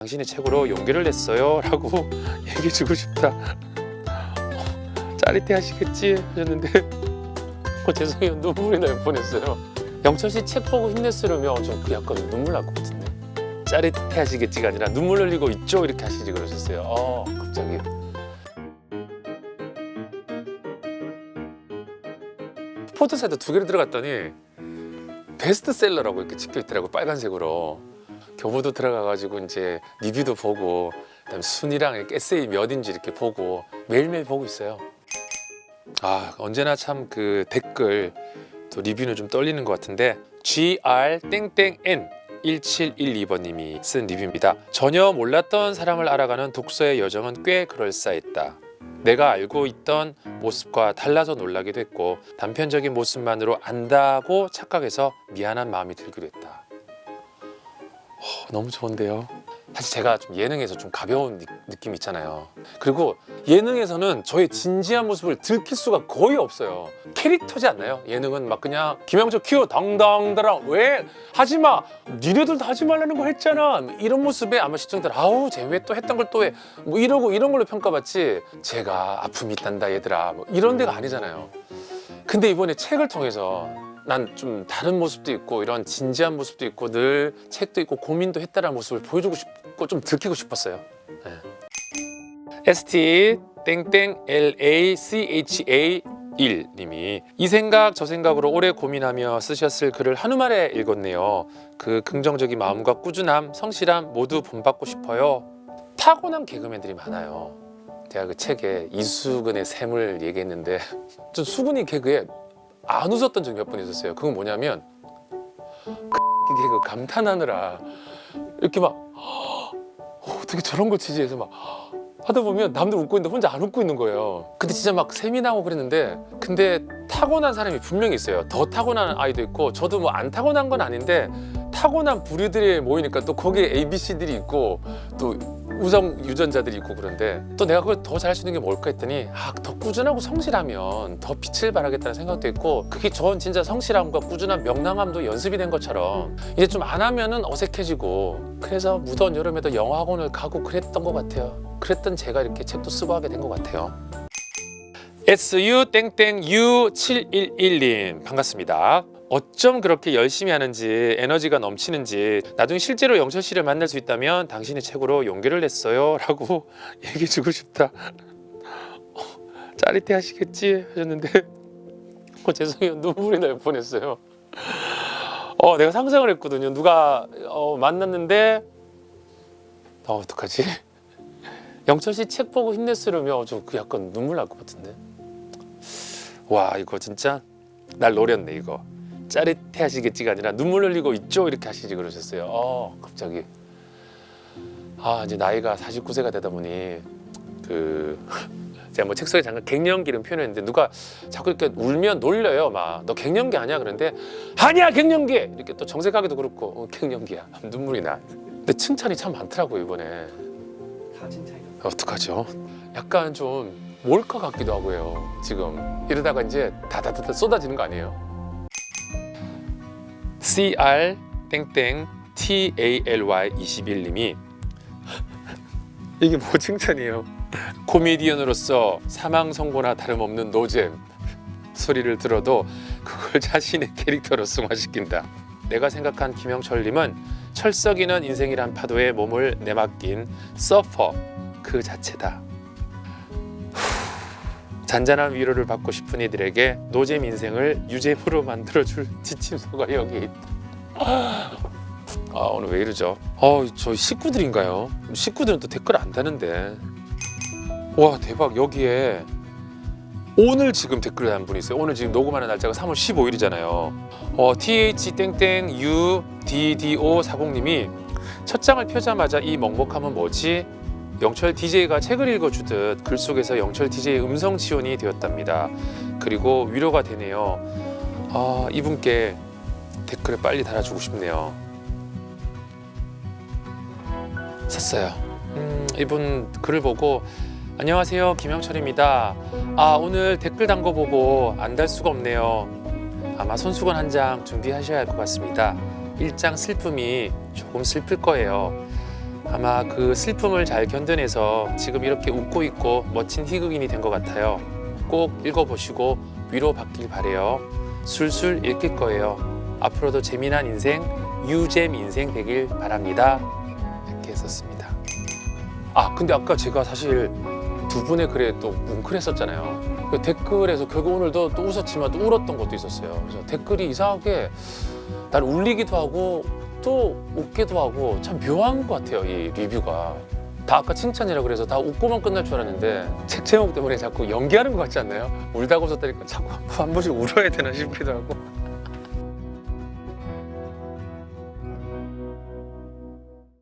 당신의 책으로 용기를 냈어요? 라고 얘기해 주고 싶다. 어, 짜릿해 하시겠지? 하셨는데 어, 죄송해요. 눈물이 날 뻔했어요. 영철 씨 책 보고 힘냈으려면 좀 약간 눈물 날 것 같은데. 짜릿해 하시겠지가 아니라 눈물 흘리고 있죠? 이렇게 하시지 그러셨어요. 어 갑자기. 포토사이트 두 개를 들어갔더니 베스트셀러라고 이렇게 찍혀 있더라고 빨간색으로 교보도 들어가가지고 이제 리뷰도 보고 그다음에 순위랑 이렇게 에세이 몇인지 이렇게 보고 매일매일 보고 있어요. 아 언제나 참 그 댓글 또 리뷰는 좀 떨리는 것 같은데 gr 땡땡n 1712번님이 쓴 리뷰입니다. 전혀 몰랐던 사람을 알아가는 독서의 여정은 꽤 그럴싸했다. 내가 알고 있던 모습과 달라서 놀라기도 했고 단편적인 모습만으로 안다고 착각해서 미안한 마음이 들기도 했다. 어, 너무 좋은데요. 사실 제가 좀 예능에서 좀 가벼운 느- 느낌 있잖아요. 그리고 예능에서는 저의 진지한 모습을 들킬 수가 거의 없어요. 캐릭터지 않나요? 예능은 막 그냥 김영철 키워 당당당랑 왜 하지 마. 니네들도 하지 말라는 거 했잖아. 이런 모습에 아마 시청자들 아우 쟤 왜 또 했던 걸 또 해. 뭐 이러고 이런 걸로 평가받지. 제가 아픔이 있단다 얘들아. 뭐 이런 데가 아니잖아요. 근데 이번에 책을 통해서 난 좀 다른 모습도 있고 이런 진지한 모습도 있고 늘 책도 있고 고민도 했다라는 모습을 보여주고 싶고 좀 들키고 싶었어요. 네. ST 땡땡 LACHA 1 님이 이 생각 저 생각으로 오래 고민하며 쓰셨을 글을 한우 말에 읽었네요. 그 긍정적인 마음과 꾸준함, 성실함 모두 본받고 싶어요. 타고난 개그맨들이 많아요. 제가 그 책에 이수근의 샘을 얘기했는데 전 수근이 개그에 안 웃었던 적이 몇 번 있었어요. 그건 뭐냐면 그 개그 감탄하느라 이렇게 막 어, 어떻게 저런 걸 치지 해서 막 하다 보면 남들 웃고 있는데 혼자 안 웃고 있는 거예요. 근데 진짜 막 샘이 나고 그랬는데 근데 타고난 사람이 분명히 있어요. 더 타고난 아이도 있고 저도 뭐 안 타고난 건 아닌데 타고난 부류들이 모이니까 또 거기에 A, B, C들이 있고 또 우정 유전자들이 있고 그런데 또 내가 그걸 더 잘할 수 있는 게 뭘까 했더니 아, 더 꾸준하고 성실하면 더 빛을 발하겠다는 생각도 있고 그게 전 진짜 성실함과 꾸준한 명랑함도 연습이 된 것처럼 이제 좀 안 하면은 어색해지고 그래서 무더운 여름에도 영어 학원을 가고 그랬던 것 같아요. 그랬던 제가 이렇게 책도 쓰고 하게 된 것 같아요. SU 땡땡 U 711님 반갑습니다. 어쩜 그렇게 열심히 하는지 에너지가 넘치는지 나중에 실제로 영철 씨를 만날 수 있다면 당신의 책으로 용기를 냈어요 라고 얘기해 주고 싶다. 어, 짜릿해 하시겠지 하셨는데 어, 죄송해요 눈물이 날 뻔했어요. 어 내가 상상을 했거든요. 누가 어, 만났는데 어 어떡하지? 영철 씨 책 보고 힘냈으려면 저그 약간 눈물 날 것 같은데. 와 이거 진짜 날 노렸네 이거. 짜릿해 하시겠지가 아니라 눈물 흘리고 있죠 이렇게 하시지 그러셨어요. 어 갑자기 아 이제 나이가 49세가 되다 보니 그 제가 뭐 책 속에 잠깐 갱년기를 표현했는데 누가 자꾸 이렇게 울면 놀려요 막 너 갱년기 아니야 그런데 아니야 갱년기 이렇게 또 정색하기도 그렇고 어, 갱년기야 눈물이 나. 근데 칭찬이 참 많더라고요 이번에. 다 칭찬이요. 어떡하죠? 약간 좀 몰카 같기도 하고요. 지금 이러다가 이제 다다다다 쏟아지는 거 아니에요? CR 땡땡 TALY 21님이 이게 뭐 칭찬이에요? 코미디언으로서 사망 선고나 다름없는 노잼 소리를 들어도 그걸 자신의 캐릭터로 승화시킨다. 내가 생각한 김영철님은 철썩이는 인생이란 파도에 몸을 내맡긴 서퍼 그 자체다. 후, 잔잔한 위로를 받고 싶은 이들에게 노잼 인생을 유잼으로 만들어줄 지침서가 여기 있다. 아 오늘 왜 이러죠? 어저 식구들인가요? 식구들은 또 댓글 안 다는데. 와 대박 여기에 오늘 지금 댓글 한 분이 있어요. 오늘 지금 녹음하는 날짜가 3월 15일이잖아요. 어, TH 땡땡 U D D O 40님이 첫 장을 펴자마자 이 먹먹함은 뭐지? 영철 DJ가 책을 읽어주듯 글 속에서 영철 DJ의 음성 지원이 되었답니다. 그리고 위로가 되네요. 아 이분께 댓글을 빨리 달아주고 싶네요. 샀어요. 음, 이분 글을 보고 안녕하세요 김영철입니다. 아 오늘 댓글 단 거 보고 안 달 수가 없네요. 아마 손수건 한 장 준비하셔야 할 것 같습니다. 일장 슬픔이 조금 슬플 거예요. 아마 그 슬픔을 잘 견뎌내서 지금 이렇게 웃고 있고 멋진 희극인이 된 것 같아요. 꼭 읽어보시고 위로받길 바래요. 술술 읽힐 거예요. 앞으로도 재미난 인생, 유잼 인생 되길 바랍니다. 이렇게 썼습니다. 아 근데 아까 제가 사실 두 분의 글에 또 뭉클했었잖아요. 그 댓글에서 결국 오늘도 또 웃었지만 또 울었던 것도 있었어요. 그래서 댓글이 이상하게 날 울리기도 하고 또 웃기도 하고 참 묘한 것 같아요. 이 리뷰가. 다 아까 칭찬이라 그래서 다 웃고만 끝날 줄 알았는데 책 제목 때문에 자꾸 연기하는 것 같지 않나요? 울다가 웃었다니까 자꾸 한 번씩 울어야 되나 싶기도 하고